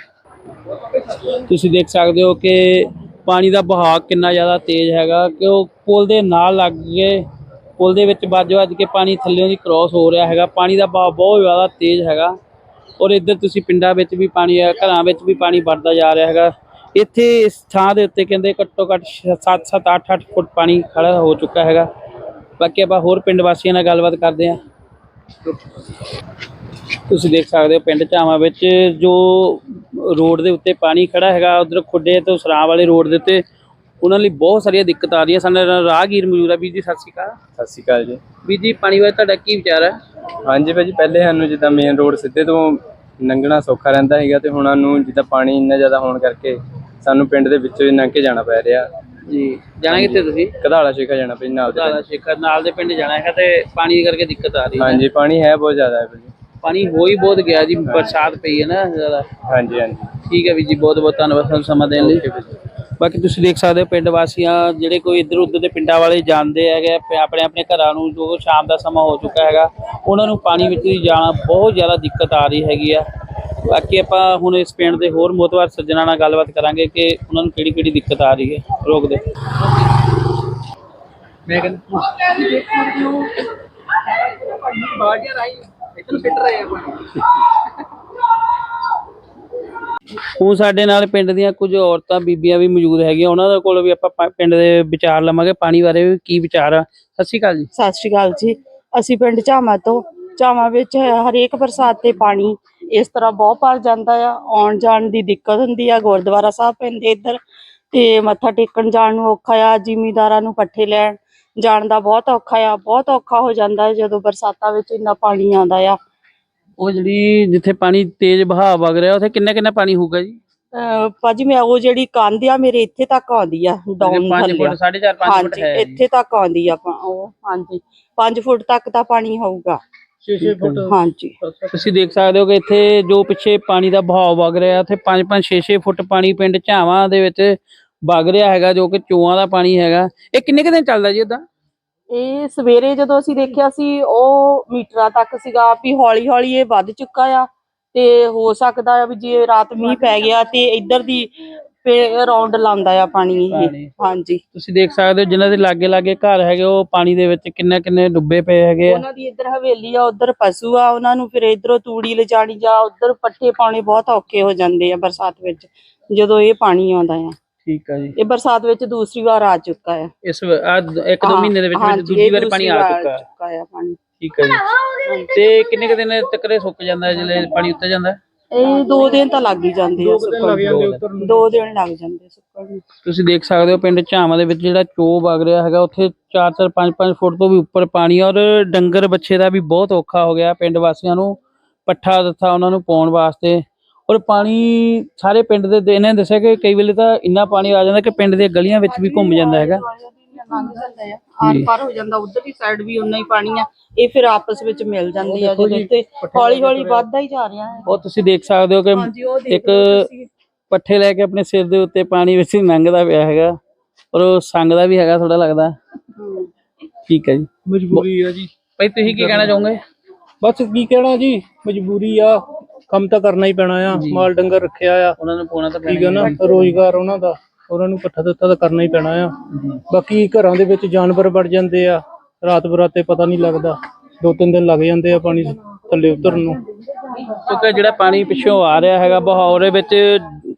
ਤੁਸੀਂ ਦੇਖ ਸਕਦੇ ਹੋ ਕਿ ਪਾਣੀ ਦਾ ਬਹਾਅ ਕਿੰਨਾ ਜ਼ਿਆਦਾ ਤੇਜ਼ ਹੈਗਾ ਕਿ ਉਹ ਪੁਲ ਦੇ ਨਾਲ ਲੱਗ ਕੇ, ਪੁਲ ਦੇ ਵਿੱਚ ਵੱਜ ਵੱਜ ਕੇ ਪਾਣੀ ਥੱਲੇੋਂ ਦੀ ਕ੍ਰਾਸ ਹੋ ਰਿਹਾ ਹੈਗਾ। ਪਾਣੀ ਦਾ ਬਹਾਅ ਬਹੁਤ ਜ਼ਿਆਦਾ ਤੇਜ਼ ਹੈਗਾ। ਔਰ ਇੱਧਰ ਤੁਸੀਂ ਪਿੰਡਾਂ ਵਿੱਚ ਵੀ ਪਾਣੀ ਹੈ, ਘਰਾਂ ਵਿੱਚ ਵੀ ਪਾਣੀ ਵੱਧਦਾ ਜਾ ਰਿਹਾ ਹੈਗਾ। ਇੱਥੇ ਇਸ ਥਾਂ ਦੇ ਉੱਤੇ ਕਹਿੰਦੇ ਘੱਟੋ ਘੱਟ 7-7 8-8 ਫੁੱਟ ਪਾਣੀ ਖੜਾ ਹੋ ਚੁੱਕਾ ਹੈਗਾ। ਬਾਕੀ ਆਪਾਂ ਹੋਰ ਪਿੰਡ ਵਾਸੀਆਂ ਨਾਲ ਗੱਲਬਾਤ ਕਰਦੇ ਹਾਂ। ਤੁਸੀਂ ਦੇਖ ਸਕਦੇ ਹੋ ਪਿੰਡ ਚਾਵਾਂ ਵਿੱਚ ਜੋ ਰੋਡ ਦੇ ਉੱਤੇ ਪਾਣੀ ਖੜਾ ਹੈਗਾ ਉਧਰ ਖੁੱਡੇ ਤੋਂ ਸਰਾਂ ਵਾਲੇ ਰੋਡ ਦੇ ਉੱਤੇ ਉਹਨਾਂ ਲਈ ਬਹੁਤ ਸਾਰੀਆਂ ਦਿੱਕਤਾਂ ਆ ਰਹੀਆਂ। ਸਾਡੇ ਨਾਲ ਰਾਹਗੀਰ ਮੌਜੂਦ ਆ। ਵੀਰ ਜੀ ਸਤਿ ਸ਼੍ਰੀ ਅਕਾਲ। ਸਤਿ ਸ਼੍ਰੀ ਅਕਾਲ ਜੀ। ਵੀਰ ਜੀ ਪਾਣੀ ਬਾਰੇ ਤੁਹਾਡਾ ਕੀ ਵਿਚਾਰ ਹੈ ਹਾਂਜੀ ਭਾਜੀ ਪਹਿਲੇ ਸਾਨੂੰ ਜਿੱਦਾਂ ਮੇਨ ਰੋਡ ਸਿੱਧੇ ਤੋਂ ਲੰਘਣਾ ਸੌਖਾ ਰਹਿੰਦਾ ਹੈਗਾ ਤੇ ਹੁਣ ਸਾਨੂੰ ਜਿੱਦਾਂ ਪਾਣੀ ਇੰਨਾ ਜ਼ਿਆਦਾ ਹੋਣ ਕਰਕੇ ਸਾਨੂੰ ਪਿੰਡ ਦੇ ਵਿੱਚੋਂ ਹੀ ਲੰਘ ਕੇ ਜਾਣਾ ਪੈ ਰਿਹਾ। ਜੀ ਜਾਣਾ ਕਿੱਥੇ ਤੁਸੀਂ? ਕਧਾਲਾ ਸ਼ੇਖਾ ਜਾਣਾ ਪੈਂਦਾ ਨਾਲ ਦੇ ਸ਼ੇਖਰ ਨਾਲ ਦੇ ਪਿੰਡ ਜਾਣਾ ਹੈਗਾ ਤੇ ਪਾਣੀ ਕਰਕੇ ਦਿੱਕਤ ਆ ਰਹੀ ਹੈ। ਹਾਂਜੀ ਪਾਣੀ ਹੈ ਬਹੁਤ ਜ਼ਿਆਦਾ ਹੈ ਭਾਜੀ। ਪਾਣੀ ਹੋ ਹੀ ਬਹੁਤ ਗਿਆ ਜੀ ਬਰਸਾਤ ਪਈ ਹੈ ਨਾ ਜ਼ਿਆਦਾ। ਹਾਂਜੀ ਹਾਂਜੀ। ਠੀਕ ਹੈ ਵੀਰ ਜੀ ਬਹੁਤ ਬਹੁਤ ਧੰਨਵਾਦ ਸਾਨੂੰ ਸਮਾਂ ਦੇਣ ਲਈ। ਬਾਕੀ ਤੁਸੀਂ ਦੇਖ ਸਕਦੇ ਹੋ ਪਿੰਡ ਵਾਸੀਆਂ ਜਿਹੜੇ ਕੋਈ ਇੱਧਰ ਉੱਧਰ ਦੇ ਪਿੰਡਾਂ ਵਾਲੇ ਜਾਂਦੇ ਹੈਗੇ ਆਪਣੇ ਆਪਣੇ ਘਰਾਂ ਨੂੰ ਜੋ ਸ਼ਾਮ ਦਾ ਸਮਾਂ ਹੋ ਚੁੱਕਾ ਹੈਗਾ ਉਹਨਾਂ ਨੂੰ ਪਾਣੀ ਵਿੱਚ ਵੀ ਜਾਣਾ ਬਹੁਤ ਜ਼ਿਆਦਾ ਦਿੱਕਤ ਆ ਰਹੀ ਹੈਗੀ ਆ। ਬਾਕੀ ਆਪਾਂ ਹੁਣ ਇਸ ਪਿੰਡ ਦੇ ਹੋਰ ਮੋਤਵਾਰ ਸੱਜਣਾ ਨਾਲ ਗੱਲਬਾਤ ਕਰਾਂਗੇ ਕਿ ਉਹਨਾਂ ਨੂੰ ਕਿਹੜੀ ਕਿਹੜੀ ਦਿੱਕਤ ਆ ਰਹੀ ਹੈ ਰੋਕ ਦੇ। ਮੈਂ ਕਹਿੰਦਾ ਬਾਜੀਆਂ ਰਾਈ ਇਤਨ ਫਿੱਟ ਰਹੇ ਹੁਣ ਸਾਡੇ ਨਾਲ ਪਿੰਡ ਦੀਆਂ ਕੁਝ ਔਰਤਾਂ, ਬੀਬੀਆਂ ਵੀ ਮੌਜੂਦ ਹੈਗੀਆਂ। ਉਹਨਾਂ ਦੇ ਕੋਲ ਵੀ ਆਪਾਂ ਪਾ- ਪਿੰਡ ਦੇ ਵਿਚਾਰ ਲਵਾਂਗੇ। ਪਾਣੀ ਬਾਰੇ ਵੀ ਕੀ ਵਿਚਾਰ ਆ? ਸਤਿ ਸ਼੍ਰੀ ਅਕਾਲ ਜੀ। ਸਤਿ ਸ਼੍ਰੀ ਅਕਾਲ ਜੀ। ਅਸੀਂ ਪਿੰਡ ਝਾਮਾ ਤੋਂ। ਚਾਵਾਂ ਵਿੱਚ ਹਰੇਕ ਬਰਸਾਤ ਤੇ ਪਾਣੀ ਇਸ ਤਰ੍ਹਾਂ ਬਹੁਤ ਭਰ ਜਾਂਦਾ ਆ। ਆਉਣ ਜਾਣ ਦੀ ਦਿੱਕਤ ਹੁੰਦੀ ਆ। ਗੁਰਦੁਆਰਾ ਸਾਹਿਬ ਪੈਂਦੇ ਇੱਧਰ ਤੇ ਮੱਥਾ ਟੇਕਣ ਜਾਣ ਨੂੰ ਔਖਾ ਆ। ਜ਼ਿਮੀਦਾਰਾਂ ਨੂੰ ਪੱਠੇ ਲੈਣ ਜਾਣ ਦਾ ਬਹੁਤ ਔਖਾ ਆ ਬਹੁਤ ਔਖਾ ਹੋ ਜਾਂਦਾ ਜਦੋਂ ਬਰਸਾਤਾਂ ਵਿੱਚ ਇੰਨਾ ਪਾਣੀ ਆਉਂਦਾ ਆ। ਉਹ ਜਿਹੜੀ ਜਿੱਥੇ ਪਾਣੀ ਤੇਜ਼ ਵਹਾਅ ਵਗ ਰਿਹਾ ਉੱਥੇ ਕਿੰਨਾ ਕਿੰਨਾ ਪਾਣੀ ਹੋਊਗਾ ਜੀ? ਅਹ ਭਾਜੀ ਮੈਂ ਉਹ ਜਿਹੜੀ ਕੰਧ ਆ ਮੇਰੇ ਇੱਥੇ ਤੱਕ ਆਉਂਦੀ ਆ ਡਾਊਨ 5 ਥੱਲੇ ਫੁੱਟ 4.5 5 ਫੁੱਟ ਹਾਂਜੀ ਹੈ ਜੀ। ਇੱਥੇ ਤੱਕ ਆਉਂਦੀ ਆ ਪਾ- ਉਹ ਹਾਂਜੀ 5 ਫੁੱਟ ਤੱਕ ਤਾਂ ਪਾਣੀ ਹੋਊਗਾ। 6 ਫੁੱਟ ਹਾਂਜੀ। ਤੁਸੀਂ ਦੇਖ ਸਕਦੇ ਹੋ ਕਿ ਇੱਥੇ ਜੋ ਪਿੱਛੇ ਪਾਣੀ ਦਾ ਬਹਾਅ ਵਗ ਰਿਹਾ ਉੱਥੇ 5-5 6-6 ਫੁੱਟ ਪਾਣੀ ਪਿੰਡ ਝਾਵਾਂ ਦੇ ਵਿੱਚ ਵਗ ਰਿਹਾ ਹੈਗਾ ਜੋ ਕਿ ਚੋਆਂ ਦਾ ਪਾਣੀ ਹੈਗਾ। ਇਹ ਕਿੰਨੇ ਕੁ ਦਿਨ ਚੱਲਦਾ ਜੀ ਉਦਾਂ ਇਹ ਸਵੇਰੇ ਜਦੋਂ ਅਸੀਂ ਦੇਖਿਆ ਸੀ ਉਹ ਮੀਟਰਾਂ ਤੱਕ ਸੀਗਾ ਵੀ ਹੌਲੀ ਹੌਲੀ ਇਹ ਵੱਧ ਚੁੱਕਾ ਆ ਤੇ ਹੋ ਸਕਦਾ ਆ ਵੀ ਜੇ ਰਾਤ ਮੀਂਹ ਪੈ ਗਿਆ ਤੇ ਇੱਧਰ ਦੀ ਰਾਉਂਡ ਲਾਉਂਦਾ ਆ ਪਾਣੀ ਇਹ। ਹਾਂਜੀ। ਤੁਸੀਂ ਦੇਖ ਸਕਦੇ ਹੋ ਜਿਨ੍ਹਾਂ ਦੇ ਲਾਗੇ ਲਾਗੇ ਘਰ ਹੈਗੇ ਉਹ ਪਾਣੀ ਦੇ ਵਿੱਚ ਕਿੰਨੇ ਕਿੰਨੇ ਡੁੱਬੇ ਪਏ ਹੈਗੇ ਉਹਨਾਂ ਦੀ ਇੱਧਰ ਹਵੇਲੀ ਆ ਉੱਧਰ ਪਸ਼ੂ ਆ ਉਹਨਾਂ ਨੂੰ ਫਿਰ ਇਧਰੋਂ ਤੂੜੀ ਲਿਜਾਣੀ ਜਾਂ ਉੱਧਰ ਪੱਠੇ ਪਾਉਣੇ ਬਹੁਤ ਔਖੇ ਹੋ ਜਾਂਦੇ ਆ ਬਰਸਾਤ ਵਿੱਚ ਜਦੋਂ ਇਹ ਪਾਣੀ ਆਉਂਦਾ ਆ। ਠੀਕ ਆ ਜੀ। ਇਹ ਬਰਸਾਤ ਵਿੱਚ ਦੂਸਰੀ ਵਾਰ ਆ ਚੁੱਕਾ ਆ ਇਸ ਇੱਕ ਦੋ ਹਾਂ, ਮਹੀਨੇ ਦੇ ਵਿੱਚ ਵਿੱਚ ਦੂਜੀ ਇਹ ਵਾਰ ਪਾਣੀ ਆ ਚੁੱਕਾ ਹੈ। ਚੁੱਕਾ ਆ ਪਾਣੀ। ਠੀਕ ਹੈ ਜੀ। ਤੇ ਕਿੰਨੇ ਕੁ ਦਿਨ ਤੱਕਰੇ ਸੁੱਕ ਜਾਂਦਾ ਹੈ ਜਦੋਂ ਪਾਣੀ ਉੱਤੇ ਜਾਂਦਾ ਹੈ? ਇਹ ਦੋ ਦਿਨ ਤਾਂ ਲੱਗ ਹੀ ਜਾਂਦੇ ਆ ਸੁੱਕਣ ਨੂੰ। ਦੋ ਦਿਨ ਲੱਗ ਜਾਂਦੇ ਸੁੱਕਣ ਨੂੰ। ਤੁਸੀਂ ਦੇਖ ਸਕਦੇ ਹੋ ਪਿੰਡ ਝਾਵਾਂ ਦੇ ਵਿੱਚ ਜਿਹੜਾ ਚੋ ਵਗ ਰਿਹਾ ਹੈਗਾ ਉੱਥੇ 4-4 5-5 ਫੁੱਟ ਤੋਂ ਵੀ ਉੱਪਰ ਪਾਣੀ ਔਰ ਡੰਗਰ ਬੱਚੇ ਦਾ ਵੀ ਬਹੁਤ ਔਖਾ ਹੋ ਗਿਆ ਪਿੰਡ ਵਾਸੀਆਂ ਨੂੰ। ਪੱਠਾ ਦਿੱਤਾ ਉਹਨਾਂ ਨੂੰ ਪਾਉਣ ਵਾਸਤੇ। ਔਰ ਪਾਣੀ ਸਾਰੇ ਪਿੰਡ ਦੇ ਦੇ- ਇਹਨੇ ਦੱਸਿਆ ਕਿ ਕਈ ਵੇਲੇ ਤਾਂ ਇੰਨਾ ਪਾਣੀ ਆ ਜਾਂਦਾ ਕਿ ਪਿੰਡ ਦੀਆਂ ਗਲੀਆਂ ਵਿੱਚ ਵੀ ਘੁੰਮ ਜਾਂਦਾ ਹੈਗਾ। ਲੰਘ ਜਾਂਦਾ ਆ ਆਰ ਪਾਰ ਹੋ ਜਾਂਦਾ ਉਧਰ ਦੀ ਸਾਈਡ ਵੀ ਉਨਾ ਹੀ ਪਾਣੀ ਆ। ਇਹ ਫਿਰ ਆਪਸ ਵਿੱਚ ਮਿਲ ਜਾਂਦੀ ਆ ਜਦੋਂ ਤੇ ਹੌਲੀ ਹੌਲੀ ਵੱਧਦਾ ਹੀ ਜਾ ਰਿਹਾ ਹੈ। ਉਹ ਤੁਸੀਂ ਦੇਖ ਸਕਦੇ ਹੋ ਕਿ ਹਾਂਜੀ ਉਹ ਦੇਖ ਇੱਕ ਲਓ ਤੁਸੀਂ। ਪੱਠੇ ਲੈ ਕੇ ਆਪਣੇ ਸਿਰ ਦੇ ਉੱਤੇ ਪਾਣੀ ਵਿੱਚ ਹੀ ਲੰਘਦਾ ਪਿਆ ਹੈਗਾ। ਔਰ ਉਹ ਸੰਗਦਾ ਵੀ ਹੈਗਾ ਥੋੜਾ ਲੱਗਦਾ। ਠੀਕ ਹੈ ਜੀ। ਮਜਬੂਰੀ ਆ ਜੀ। ਭਾਈ ਤੁਸੀਂ ਕੀ ਕਹਿਣਾ ਚਾਹੋਗੇ? ਬਸ ਕੀ ਕਹਿਣਾ ਜੀ? ਮਜਬੂਰੀ ਆ। ਕੰਮ ਤਾਂ ਕਰਨਾ ਹੀ ਪੈਣਾ ਆ ਮਾਲ ਡੰਗਰ ਰੱਖਿਆ ਆ। ਉਹਨਾਂ ਨੂੰ ਪਾਉਣਾ ਤਾਂ ਠੀਕ ਹੈ ਨਾ ਰੋਜ਼ਗਾਰ ਉਹਨਾਂ ਦਾ ਉਹਨਾਂ ਨੂੰ ਪੱਠਾ ਦਿੱਤਾ ਤਾਂ ਕਰਨਾ ਹੀ ਪੈਣਾ ਆ। ਬਾਕੀ ਘਰਾਂ ਦੇ ਵਿੱਚ ਜਾਨਵਰ ਵੜ ਜਾਂਦੇ ਆ ਰਾਤ ਬਰਾਤੇ ਪਤਾ ਨਹੀਂ ਲੱਗਦਾ ਦੋ ਤਿੰਨ ਦਿਨ ਲੱਗ ਜਾਂਦੇ ਆ ਪਾਣੀ ਥੱਲੇ ਉਤਰਨ ਨੂੰ। ਕਿਉਂਕਿ ਜਿਹੜਾ ਪਾਣੀ ਪਿੱਛੋਂ ਆ ਰਿਹਾ ਹੈਗਾ ਬਹਾਉ ਦੇ ਵਿੱਚ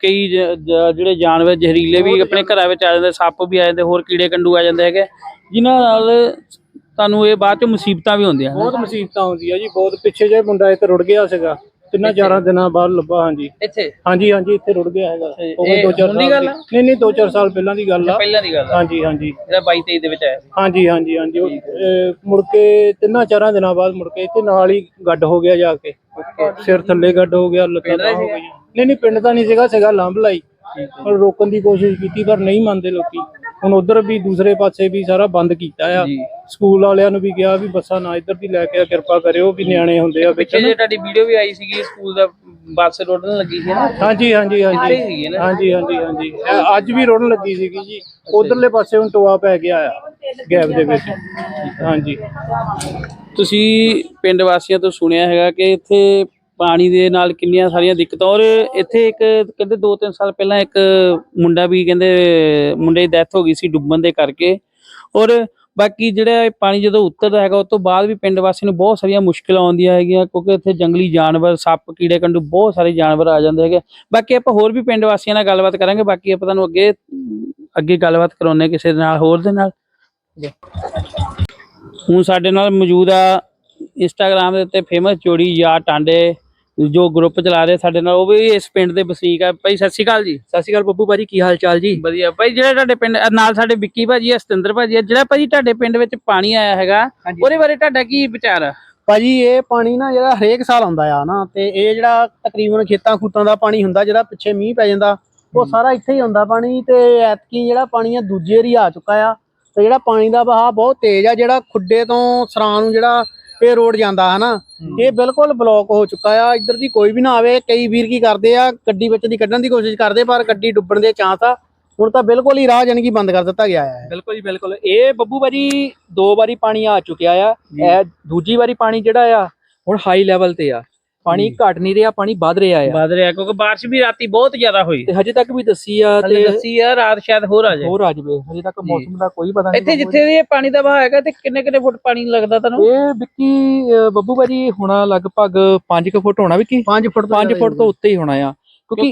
ਕਈ ਜ- ਜ- ਜਿਹੜੇ ਜਾਨਵਰ ਜ਼ਹਿਰੀਲੇ ਵੀ ਆਪਣੇ ਘਰਾਂ ਵਿੱਚ ਆ ਜਾਂਦੇ ਸੱਪ ਵੀ ਆ ਜਾਂਦੇ ਹੋਰ ਕੀੜੇ ਕੰਡੂ ਆ ਜਾਂਦੇ ਹੈਗੇ। ਜਿਨ੍ਹਾਂ ਨਾਲ ਤੁਹਾਨੂੰ ਇਹ ਬਾਅਦ ਚ ਮੁਸੀਬਤਾਂ ਵੀ ਹੁੰਦੀਆਂ ਬਹੁਤ ਮੁਸੀਬਤਾਂ ਆਉਂਦੀਆਂ ਜੀ ਬਹੁਤ ਪਿੱਛੇ ਜੇ ਮੁੰਡਾ ਇੱਕ ਰੁੜ ਗਿਆ ਸੀਗਾ। ਤਿੰਨਾਂ ਚਾਰਾਂ ਦਿਨਾਂ ਬਾਅਦ ਲੱਭਾ ਹਾਂਜੀ। ਇੱਥੇ? ਹਾਂਜੀ ਹਾਂਜੀ ਇੱਥੇ ਰੁੜ ਗਿਆ ਹੈਗਾ। ਇਹ ਉਹ ਦੋ ਚਾਰ ਹੁਣ ਦੀ ਸਾਲ ਗੱਲ ਆ? ਨਹੀਂ ਨਹੀਂ ਦੋ ਚਾਰ ਸਾਲ ਪਹਿਲਾਂ ਦੀ ਗੱਲ ਆ। ਪਹਿਲਾਂ ਦੀ ਗੱਲ ਆ। ਹਾਂਜੀ ਹਾਂਜੀ। ਜਿਹੜਾ 22 23 ਦੇ ਵਿੱਚ ਆਇਆ ਸੀ। ਹਾਂਜੀ ਹਾਂਜੀ ਹਾਂਜੀ। ਉਹ, ਅਹ, ਮੁੜ ਕੇ ਤਿੰਨਾਂ ਚਾਰਾਂ ਦਿਨਾਂ ਬਾਅਦ ਮੁੜ ਕੇ ਇੱਥੇ ਨਾਲ ਹੀ ਗੱਡ ਹੋ ਗਿਆ ਜਾ ਕੇ। ਸਿਰ ਥੱਲੇ ਗੱਡ ਹੋ ਗਿਆ ਲੱਤਾਂ ਪਿੰਡ ਦਾ ਬਾਹਾਂ ਹੋ ਸੀਗਾ? ਗਈਆਂ। ਨਹੀਂ ਨਹੀਂ ਪਿੰਡ ਦਾ ਨਹੀਂ ਸੀਗਾ ਸੀਗਾ ਲੰਬ ਲਾਈ। ਪਰ ਰੋਕਣ ਦੀ ਕੋਸ਼ਿਸ਼ ਕੀਤੀ ਪਰ ਨਹੀਂ ਮੰਨਦੇ ਲੋਕੀ। ਹੁਣ ਉਧਰ ਵੀ ਦੂਸਰੇ ਪਾਸੇ ਵੀ ਸਾਰਾ ਬੰਦ ਕੀਤਾ ਆ। ਸਕੂਲ ਵਾਲਿਆਂ ਨੂੰ ਵੀ ਕਿਹਾ ਵੀ ਬੱਸਾਂ ਨਾ ਇੱਧਰ ਦੀ ਲੈ ਕੇ ਆ ਕਿਰਪਾ ਕਰਿਓ ਵੀ ਨਿਆਣੇ ਹੁੰਦੇ ਆ ਵਿੱਚ ਪਿੱਛੇ ਜੇ ਤੁਹਾਡੀ ਵੀਡੀਓ ਵੀ ਆਈ ਸੀਗੀ ਸਕੂਲ ਦਾ ਬੱਸ ਰੋਡਣ ਲੱਗੀ ਸੀ ਨਾ। ਹਾਂਜੀ ਹਾਂਜੀ ਹਾਂਜੀ? ਹਾਂਜੀ ਹਾਂਜੀ ਹਾਂਜੀ। ਅੱਜ ਵੀ ਰੋਣ ਲੱਗੀ ਸੀਗੀ ਜੀ। ਉਧਰਲੇ ਪਾਸੇ ਹੁਣ ਟੋਆ ਪੈ ਗਿਆ ਆ ਗੈਪ ਦੇ ਵਿੱਚ। ਹਾਂਜੀ। ਤੁਸੀਂ ਪਿੰਡ ਵਾਸੀਆਂ ਤੋਂ ਸੁਣਿਆ ਹੈਗਾ ਕਿ ਇੱਥੇ ਪਾਣੀ ਦੇ ਨਾਲ ਕਿੰਨੀਆਂ ਸਾਰੀਆਂ ਦਿੱਕਤਾਂ, ਔਰ ਇੱਥੇ ਇੱਕ ਕਹਿੰਦੇ 2-3 ਸਾਲ ਪਹਿਲਾਂ ਇੱਕ ਮੁੰਡਾ ਵੀ ਕਹਿੰਦੇ ਮੁੰਡੇ ਦੀ ਡੈਥ ਹੋ ਗਈ ਸੀ ਡੁੱਬਣ ਦੇ ਕਰਕੇ, ਔਰ ਬਾਕੀ ਜਿਹੜਾ ਪਾਣੀ ਜਦੋਂ ਉਤਰਦਾ ਹੈਗਾ ਉਸ ਤੋਂ ਬਾਅਦ ਵੀ ਪਿੰਡ ਵਾਸੀਆਂ ਨੂੰ ਬਹੁਤ ਸਾਰੀਆਂ ਮੁਸ਼ਕਲਾਂ ਆਉਂਦੀਆਂ ਹੈਗੀਆਂ, ਕਿਉਂਕਿ ਇੱਥੇ ਜੰਗਲੀ ਜਾਨਵਰ, ਸੱਪ, ਕੀੜੇ ਕੰਡੂ ਬਹੁਤ ਸਾਰੇ ਜਾਨਵਰ ਆ ਜਾਂਦੇ ਹੈਗੇ। ਬਾਕੀ ਆਪਾਂ ਹੋਰ ਵੀ ਪਿੰਡ ਵਾਸੀਆਂ ਨਾਲ ਗੱਲਬਾਤ ਕਰਾਂਗੇ, ਬਾਕੀ ਆਪਾਂ ਤੁਹਾਨੂੰ ਅੱਗੇ ਅੱਗੇ ਗੱਲਬਾਤ ਕਰਾਉਂਦੇ ਕਿਸੇ ਦੇ ਨਾਲ, ਹੋਰ ਦੇ ਨਾਲ। ਹੁਣ ਸਾਡੇ ਨਾਲ ਮੌਜੂਦ ਆ ਇੰਸਟਾਗ੍ਰam ਦੇ ਉੱਤੇ ਫੇਮਸ ਜੋੜੀ ਯਾ ਟਾਂਡੇ। ਜੋ ਗਰੁੱਪ ਚਲਾ ਰਹੇ ਸਾਡੇ ਨਾਲ ਉਹ ਵੀ ਇਸ ਪਿੰਡ ਦੇ ਵਸਨੀਕ ਆ। ਭਾਈ ਸਤਿ ਸ਼੍ਰੀ ਅਕਾਲ ਜੀ। ਸਤਿ ਸ਼੍ਰੀ ਅਕਾਲ ਬੱਬੂ ਭਾਜੀ ਕੀ ਹਾਲ ਚਾਲ ਜੀ? ਵਧੀਆ। ਭਾਈ ਜਿਹੜਾ ਤੁਹਾਡੇ ਪਿੰਡ ਨਾਲ ਸਾਡੇ ਵਿੱਕੀ ਭਾਜੀ ਆ ਸਤਿੰਦਰ ਭਾਜੀ ਆ ਜਿਹੜਾ ਭਾਜੀ ਤੁਹਾਡੇ ਪਿੰਡ ਵਿੱਚ ਪਾਣੀ ਆਇਆ ਹੈਗਾ ਉਹਦੇ ਬਾਰੇ ਤੁਹਾਡਾ ਕੀ ਵਿਚਾਰ ਆ? ਭਾਜੀ ਇਹ ਪਾਣੀ ਨਾ ਜਿਹੜਾ ਹਰੇਕ ਸਾਲ ਆਉਂਦਾ ਆ ਨਾ ਤੇ ਇਹ ਜਿਹੜਾ ਤਕਰੀਬਨ ਖੇਤਾਂ ਖੂਤਾਂ ਦਾ ਪਾਣੀ ਹੁੰਦਾ ਜਿਹੜਾ ਪਿੱਛੇ ਮੀਂਹ ਪੈ ਜਾਂਦਾ ਉਹ ਸਾਰਾ ਇੱਥੇ ਹੀ ਆਉਂਦਾ ਪਾਣੀ ਤੇ ਐਤਕੀ ਜਿਹੜਾ ਪਾਣੀ ਆ ਦੂਜੇ ਏਰੀ ਆ ਚੁੱਕਾ ਆ ਤੇ ਜਿਹੜਾ ਪਾਣੀ ਦਾ ਵਹਾਅ ਬਹੁਤ ਤੇਜ਼ ਆ ਜਿਹੜਾ ਖੁੱਡੇ ਤੋਂ ਸਰਾਂ ਨੂੰ ਜਿਹੜਾ ਇਹ ਰੋਡ ਜਾਂਦਾ ਹਨਾ? ਇਹ ਬਿਲਕੁਲ ਬਲੌਕ ਹੋ ਚੁੱਕਾ ਆ ਇੱਧਰ ਦੀ ਕੋਈ ਵੀ ਨਾ ਆਵੇ ਕਈ ਵੀਰ ਕੀ ਕਰਦੇ ਆ ਗੱਡੀ ਵਿੱਚ ਦੀ ਕੱਢਣ ਦੀ ਕੋਸ਼ਿਸ਼ ਕਰਦੇ ਪਰ ਗੱਡੀ ਡੁੱਬਣ ਦੇ ਚਾਂਸ ਆ ਹੁਣ ਤਾਂ ਬਿਲਕੁਲ ਹੀ ਰਾਹ ਜਾਣੀ ਕਿ ਬੰਦ ਕਰ ਦਿੱਤਾ ਗਿਆ ਹੈ ਬਿਲਕੁਲ ਜੀ ਬਿਲਕੁਲ। ਇਹ ਬੱਬੂ ਭਾਜੀ ਦੋ ਵਾਰੀ ਪਾਣੀ ਆ ਚੁੱਕਿਆ ਆ ਇਹ ਦੂਜੀ ਵਾਰੀ ਪਾਣੀ ਜਿਹੜਾ ਆ ਹੁਣ ਹਾਈ ਲੈਵਲ ਤੇ ਆ। ਪਾਣੀ ਘਟ ਨਹੀਂ ਰਿਹਾ ਪਾਣੀ ਵੱਧ ਰਿਹਾ ਆ। ਵੱਧ ਰਿਹਾ ਕਿਉਂਕਿ ਬਾਰਿਸ਼ ਵੀ ਰਾਤੀ ਬਹੁਤ ਜ਼ਿਆਦਾ ਹੋਈ। ਤੇ ਹਜੇ ਤੱਕ ਵੀ ਦੱਸੀ ਆ ਤੇ ਦੱਸੀ ਆ ਰਾਤ ਸ਼ਾਇਦ ਹੋਰ ਆ ਜਾਏ। ਹੋਰ ਆ ਜਾਵੇ। ਹਜੇ ਤੱਕ ਮੌਸਮ ਦਾ ਕੋਈ ਪਤਾ ਨਹੀਂ ਇੱਥੇ ਜਿੱਥੇ ਇਹ ਪਾਣੀ ਦਾ ਵਹਾਅ ਹੈਗਾ ਤੇ ਕਿੰਨੇ ਕਿੰਨੇ ਫੁੱਟ ਪਾਣੀ ਲੱਗਦਾ ਤੁਹਾਨੂੰ? ਇਹ ਵਿੱਕੀ ਬੱਬੂ ਭਾਜੀ ਹੋਣਾ ਲਗਭਗ 5 ਫੁੱਟ ਹੋਣਾ ਵਿੱਕੀ? 5 ਫੁੱਟ 5 ਫੁੱਟ ਤੋਂ ਉੱਤੇ ਹੀ ਹੋਣਾ ਆ। ਕਿਉਂਕਿ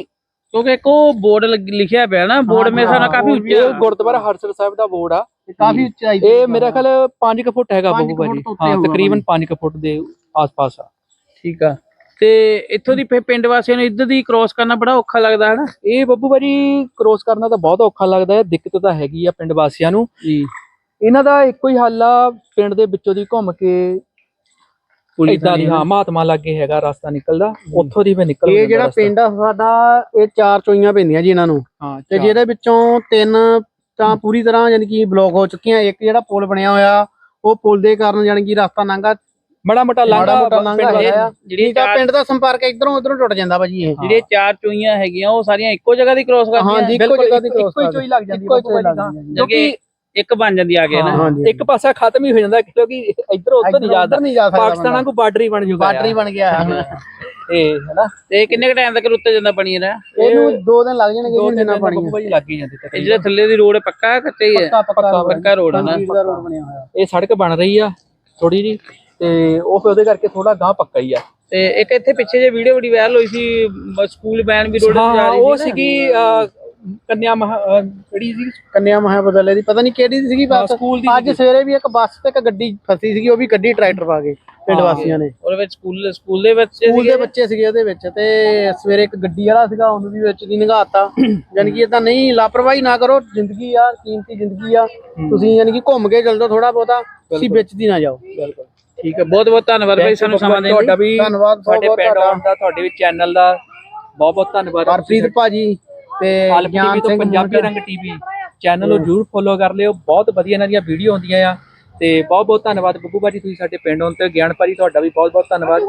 ਕਿਉਂਕਿ ਇੱਕ ਉਹ ਬੋਰਡ ਲਿਖਿਆ ਪਿਆ ਨਾ ਬੋਰਡ ਮੇਰੇ ਨਾਲ ਕਾਫੀ ਉੱਚਾ ਗੁਰਦੁਆਰਾ ਹਰਸਰ ਸਾਹਿਬ ਦਾ ਬੋਰਡ ਆ। ਤੇ ਕਾਫੀ ਉਚਾਈ ਇਹ ਮੇਰਾ। ਖਿਆਲ 5 ਫੁੱਟ ਹੈਗਾ ਬੱਬੂ ਭਾਜੀ। ਹਾਂ ਤਕਰੀਬਨ 5 ਫੁੱਟ ਦੇ ਆਸ-ਪਾਸ ਆ। ਠੀਕ ਆ। ਤੇ ਇੱਥੋਂ ਦੀ ਫਿਰ ਪਿੰਡ ਵਾਸੀਆਂ ਨੂੰ ਇੱਧਰ ਦੀ ਕ੍ਰੋਸ ਕਰਨਾ ਬੜਾ ਔਖਾ ਲੱਗਦਾ ਹੈ ਨਾ ਇਹ ਬੱਬੂ ਭਾਜੀ ਕ੍ਰੋਸ ਕਰਨਾ ਤਾਂ ਬਹੁਤ ਔਖਾ ਲੱਗਦਾ ਹੈ ਦਿੱਕਤ ਤਾਂ ਹੈਗੀ ਆ ਪਿੰਡ ਵਾਸੀਆਂ ਨੂੰ। ਜੀ। ਇਹਨਾਂ ਦਾ ਇੱਕੋ ਹੀ ਹੱਲ ਆ ਪਿੰਡ ਦੇ ਵਿੱਚੋਂ ਦੀ ਘੁੰਮ ਕੇ ਇਦਾਂ ਦੀ ਹਾਂ ਮਹਾਤਮਾ ਲਾਗੇ ਹੈਗਾ ਰਸਤਾ ਨਿਕਲਦਾ ਉੱਥੋਂ ਦੀ ਫੇ ਨਿਕਲ ਇਹ ਜਿਹੜਾ। ਪਿੰਡ ਆ ਸਾਡਾ ਇਹ ਚਾਰ ਚੋਈਆਂ ਪੈਂਦੀਆਂ ਜੀ ਇਹਨਾਂ ਨੂੰ। ਹਾਂ ਤੇ। ਜਿਹਦੇ ਵਿੱਚੋਂ ਤਿੰਨ ਤਾਂ ਪੂਰੀ ਤਰ੍ਹਾਂ ਯਾਨੀ ਕਿ ਬਲੌਕ ਹੋ ਚੁੱਕੀਆਂ ਇੱਕ ਜਿਹੜਾ ਪੁਲ ਬਣਿਆ ਹੋਇਆ ਉਹ ਪੁਲ ਦੇ ਕਾਰਨ ਯਾਨੀ ਕਿ ਰਸਤਾ ਲੰਘਾ ਮਾੜਾ ਮੋਟਾ ਮਾੜਾ ਲਾਂਘਾ ਮੋਟਾ ਪਿੰਡ ਲੰਘਾ ਵਾਲੇ ਹੈਗਾ ਜਿਹੜੀਆਂ ਠੀਕ ਆ ਚਾਰ ਪਿੰਡ ਦਾ ਸੰਪਰਕ ਇਧਰੋਂ ਉਧਰੋਂ ਟੁੱਟ ਜਾਂਦਾ ਭਾਜੀ ਇਹ। ਜਿਹੜੀਆਂ ਚਾਰ ਚੋਈਆਂ ਹੈਗੀਆਂ ਉਹ ਸਾਰੀਆਂ ਇੱਕੋ ਜਗ੍ਹਾ ਦੀ ਕ੍ਰੋਸ ਕਰਦੀਆਂ। ਹਾਂਜੀ ਇੱਕੋ ਬਿਲਕੁਲ ਜਗ੍ਹਾ ਦੀ ਇੱਕੋ- cross ਇੱਕੋ ਹੀ। ਚੋਈ ਲੱਗ ਜਾਂਦੀ ਇੱਕੋ ਹੀ ਚੋਈ। ਲੱਗ ਜਾਂਦੀ ਕਿਉਂਕਿ ਇੱਕ ਬਣ ਜਾਂਦੀ ਆ ਕੇ ਨਾ। ਹਾਂ, ਹਾਂਜੀ। ਇੱਕ ਪਾਸਾ ਖਤਮ ਹੀ ਹੋ ਜਾਂਦਾ ਕਿਉਂਕਿ ਇੱਧਰ ਉੱਧਰ ਨਹੀਂ ਜਾਂਦਾ ਨਹੀਂ ਜਾ ਸਕਦਾ ਪਾਕਿਸਤਾਨ ਵਾਂਗੂ ਬਾਰਡਰ ਹੀ ਬਣ ਜੂਗਾ ਬਾਰਡਰ ਹੀ ਬਣ ਗਿਆ। ਹੈ। ਤੇ ਹੈਨਾ? ਤੇ ਕਿੰਨੇ ਕ ਟਾਈਮ ਤੱਕ ਉੱਤੇ ਜਾਂਦਾ ਪਾਣੀ ਇਹਦਾ? ਇਹਨੂੰ ਦੋ ਦਿਨ ਲੱਗ ਜਾਣਗੇ ਦੋ ਜੀ ਤਿੰਨ ਜਿੰਨਾ ਦਿਨ ਪਾਣੀ ਬੱਬੂ ਭਾਜੀ ਲੱਗ ਹੀ ਜਾਂਦੇ ਇਹ ਤਕਰੀਬਨ। ਜਿਹੜਾ ਥੱਲੇ ਦੀ ਰੋਡ ਪੱਕਾ ਹੈ ਕੱਚਾ ਹੀ ਹੈ? ਪੱਕਾ ਪੱਕਾ ਪੱਕਾ ਰੋਡ ਹੈ। ਨਾ ਕੰਕਰੀਟ ਦਾ ਰੋਡ ਬਣਿਆ ਹੋਇਆ ਇਹ ਸੜਕ ਬਣ ਰਹੀ ਆ ਥੋੜੀ ਜੀ ਤੇ ਉਹ ਫਿਰ ਉਹਦੇ ਕਰਕੇ ਥੋੜਾ ਗਾਂ ਪੱਕਾ ਹੀ ਆ। ਤੇ ਇੱਕ ਇੱਥੇ ਪਿੱਛੇ ਜੇ ਵੀਡੀਓ ਬੜੀ ਵਾਇਰਲ ਹੋਈ ਸੀ ਸਕੂਲ ਵੈਨ ਵੀ ਰੋਡ ਤੇ ਜਾ ਰਹੀ ਉਹ ਸੀ ਨਾ। ਸੀਗੀ ਕੰਨਿਆ ਮਹਾ ਕਿਹੜੀ ਸੀ? ਕੰਨਿਆ ਮਹਾਬਦਲੇ ਦੀ ਪਤਾ ਨਹੀਂ ਕਿਹੜੀ ਸੀਗੀ ਬੱਸ। ਅੱਜ ਸੀਗੀ। ਸਵੇਰੇ ਵੀ ਇੱਕ ਬੱਸ ਤੇ ਇੱਕ ਗੱਡੀ ਫਸੀ ਸੀਗੀ ਉਹ ਵੀ ਗੱਡੀ ਟਰੈਕਟਰ ਪਾ ਕੇ ਪਿੰਡ। ਵਾਸੀਆਂ ਨੇ। ਉਹਦੇ ਵਿੱਚ ਸਕੂਲ ਸਕੂਲ ਦੇ ਬੱਚੇ ਸਕੂਲ ਦੇ ਸੀਗੇ? ਬੱਚੇ ਸੀਗੇ ਉਹਦੇ ਵਿੱਚ ਤੇ ਸਵੇਰੇ ਇੱਕ ਗੱਡੀ ਵਾਲਾ ਸੀਗਾ ਉਹਨੂੰ ਵੀ ਵਿੱਚ ਦੀ ਨਿਗਾਤਾ ਯਾਨੀ ਕਿ ਇਦਾਂ ਨਹੀਂ ਲਾਪਰਵਾਹੀ ਨਾ ਕਰੋ ਜ਼ਿੰਦਗੀ ਆ ਕੀਮਤੀ ਜ਼ਿੰਦਗੀ ਆ। ਤੁਸੀਂ ਯਾਨੀ ਕਿ ਘੁੰਮ ਕੇ ਚੱਲ ਜਾਓ ਥੋੜਾ ਬਹੁਤਾ ਤੁਸੀਂ ਵਿੱਚ ਦੀ ਨਾ ਜਾਓ। ਬਿਲਕੁਲ। ਠੀਕ ਹੈ ਬਹੁਤ ਬਹੁਤ ਧੰਨਵਾਦ ਭਾਈ ਸਾਨੂੰ ਸਮਾਂ ਦੇਣ ਤੁਹਾਡਾ ਲਈ। ਵੀ ਧੰਨਵਾਦ ਬਹੁਤ ਬਹੁਤ ਪਿੰਡ ਤੁਹਾਡਾ ਤੁਹਾਡੇ ਵੀ ਚੈਨਲ ਦਾ ਬਹੁਤ ਬਹੁਤ ਧੰਨਵਾਦ। ਹਰਪ੍ਰੀਤ ਭਾਜੀ ਤੇ ਗਿਆਨ ਸਿੰਘ ਪੰਜਾਬੀ। ਰੰਗ ਟੀਵੀ ਚੈਨਲ ਨੂੰ ਜਰੂਰ ਫੋਲੋ ਕਰ ਲਿਓ। ਬਹੁਤ ਵਧੀਆ ਇਹਨਾਂ ਦੀਆਂ ਵੀਡੀਓ ਹੁੰਦੀਆਂ ਆ। ਤੇ ਬਹੁਤ ਬਹੁਤ ਧੰਨਵਾਦ ਬੱਬੂ ਭਾਜੀ ਤੁਸੀਂ ਸਾਡੇ ਪਿੰਡ ਆਉਣ ਤੇ। ਗਿਆਨ ਭਾਜੀ ਤੁਹਾਡਾ ਵੀ ਬਹੁਤ ਬਹੁਤ ਧੰਨਵਾਦ।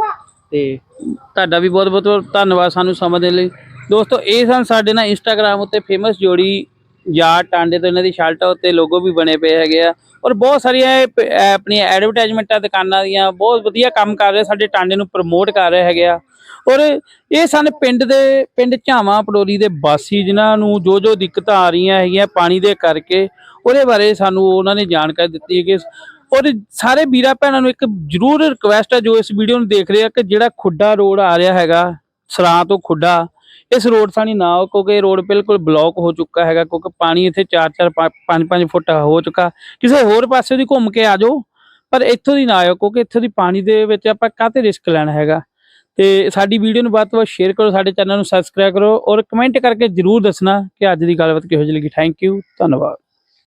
ਤੇ ਤੁਹਾਡਾ ਵੀ ਬਹੁਤ ਬਹੁਤ ਧੰਨਵਾਦ ਸਾਨੂੰ ਸਮਾਂ ਦੇਣ ਲਈ। ਦੋਸਤੋ ਇਹ ਸਨ ਸਾਡੇ ਨਾਲ ਇੰਸਟਾਗ੍ਰam ਉੱਤੇ ਫੇਮਸ ਜੋੜੀ ਯਾਰ ਟਾਂਡੇ ਤੋਂ ਇਹਨਾਂ ਦੀ ਸ਼ਰਟ ਉੱਤੇ ਲੋਗੋ ਵੀ ਬਣੇ ਪਏ ਹੈਗੇ ਆ। ਔਰ ਬਹੁਤ ਸਾਰੀਆਂ ਇਹ ਪ- ਆਪਣੀਆਂ ਐਡਵਰਟਾਈਜ਼ਮੈਂਟਾਂ ਦੁਕਾਨਾਂ ਦੀਆਂ, ਬਹੁਤ ਵਧੀਆ ਕੰਮ ਕਰ ਰਹੇ ਸਾਡੇ ਟਾਂਡੇ ਨੂੰ ਪ੍ਰਮੋਟ ਕਰ ਰਹੇ ਹੈਗੇ ਆ। ਔਰ ਇਹ ਸਨ ਪਿੰਡ ਦੇ, ਪਿੰਡ ਝਾਵਾਂ ਪਡੋਰੀ ਦੇ ਵਾਸੀ, ਜਿਨ੍ਹਾਂ ਨੂੰ ਜੋ ਜੋ ਦਿੱਕਤਾਂ ਆ ਰਹੀਆਂ ਹੈਗੀਆਂ ਪਾਣੀ ਦੇ ਕਰਕੇ, ਉਹਦੇ ਬਾਰੇ ਸਾਨੂੰ ਉਹਨਾਂ ਨੇ ਜਾਣਕਾਰੀ ਦਿੱਤੀ ਹੈ ਕਿ ਔਰ ਸਾਰੇ ਵੀਰਾਂ ਭੈਣਾਂ ਨੂੰ ਇੱਕ ਜ਼ਰੂਰ ਰਿਕੁਐਸਟ ਹੈ ਜੋ ਇਸ ਵੀਡੀਓ ਨੂੰ ਦੇਖ ਰਹੇ ਆ, ਕਿ ਜਿਹੜਾ ਖੁੱਡਾ ਰੋਡ ਆ ਰਿਹਾ ਹੈਗਾ, ਸਰਾਂ ਤੋਂ ਖੁੱਡਾ ਇਸ ਰੋਡ ਸਾਨੀ ਨਾ ਆਓ, ਕਿਉਂਕਿ ਇਹ ਰੋਡ ਬਿਲਕੁਲ ਬਲੌਕ ਹੋ ਚੁੱਕਾ ਹੈਗਾ, ਕਿਉਂਕਿ ਪਾਣੀ ਇੱਥੇ 4-4 5-5 ਫੁੱਟ ਹੋ ਚੁੱਕਾ। ਕਿਸੇ ਹੋਰ ਪਾਸੇ ਦੀ ਘੁੰਮ ਕੇ ਆ ਜਾਓ, ਪਰ ਇੱਥੋਂ ਦੀ ਨਾ ਆਇਓ, ਕਿਉਂਕਿ ਇੱਥੋਂ ਦੀ ਪਾਣੀ ਦੇ ਵਿੱਚ ਆਪਾਂ ਕਾਹਤੇ ਰਿਸਕ ਲੈਣਾ ਹੈਗਾ। ਤੇ ਸਾਡੀ ਵੀਡੀਓ ਨੂੰ ਵੱਧ ਤੋਂ ਵੱਧ ਸ਼ੇਅਰ ਕਰੋ, ਸਾਡੇ ਚੈਨਲ ਨੂੰ ਸਬਸਕ੍ਰਾਈਬ ਕਰੋ, ਔਰ ਕਮੈਂਟ ਕਰਕੇ ਜਰੂਰ ਦੱਸਣਾ ਕਿ ਅੱਜ ਦੀ ਗੱਲਬਾਤ ਕਿਹੋ ਜਿਹੀ ਲੱਗੀ। ਥੈਂਕ ਯੂ ਧੰਨਵਾਦ।